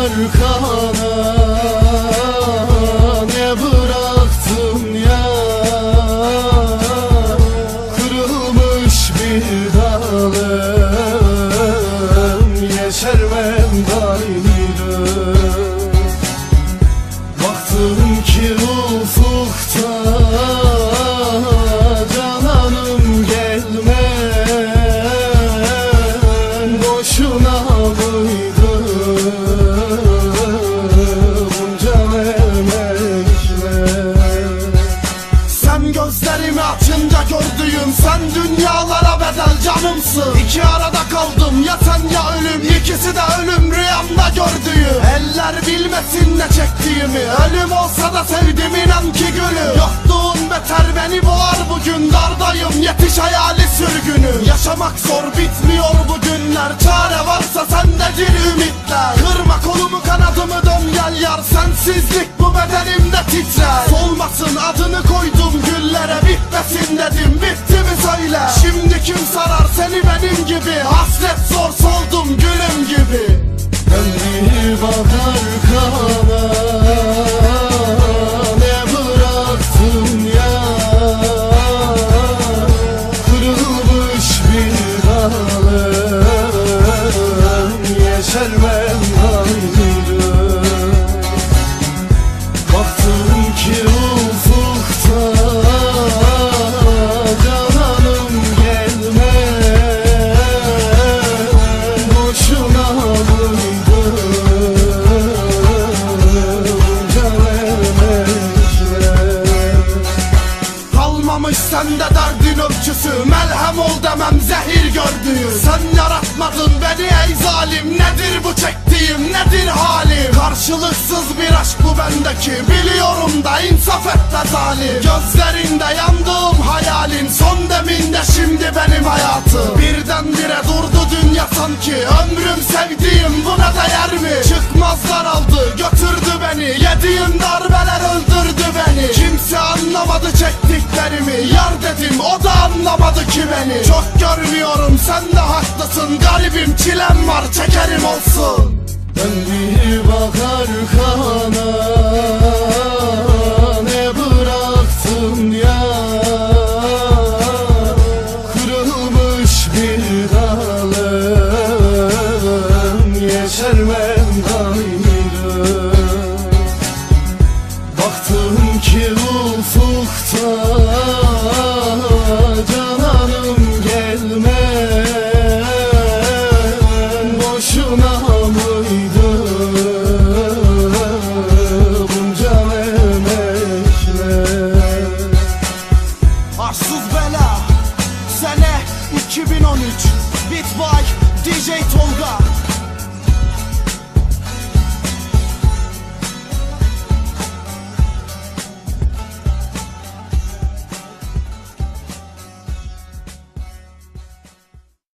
arkana Ne bıraktın ya? Kırılmış bir dalım Yeşermem gayrı Baktım ki ufukta Cananım gelme Boşuna canımsın İki arada kaldım ya sen ya ölüm. İkisi de ölüm rüyamda gördüğüm. Eller bilmesin ne çektiğimi. Ölüm olsa da sevdim inan ki gülüm. Yokluğun beter beni boğar bugün. Dardayım yetiş hayali sürgünü Yaşamak zor bitmiyor bu günler. Çare varsa sendedir ümitler. Kırma kolumu kanadımı dön gel yar. Sensizlik bu bedenimde titrer. Solmasın adını koydum. Güllere Bitmesin dedim bitti mi söyle? Şimdi kim sarar give it hard. Melhem ol demem zehir gördüğüm. Sen yaratmadın beni ey zalim. Nedir bu çektiğim nedir halim? Karşılıksız bir aşk bu bendeki. Biliyorum da insaf et be zalim. Gözlerinde yandığım hayalin Son deminde şimdi benim hayatım. Birdenbire durdu dünya sanki. Ömrüm dedim o da anlamadı ki beni. Çok görmüyorum sen de haklısın. Garibim çilem var çekerim olsun. Bir bakar kana Ne bıraktın ya? Kırılmış bir dalım Yeşermem gayrı Baktım ki ufukta dj Tronga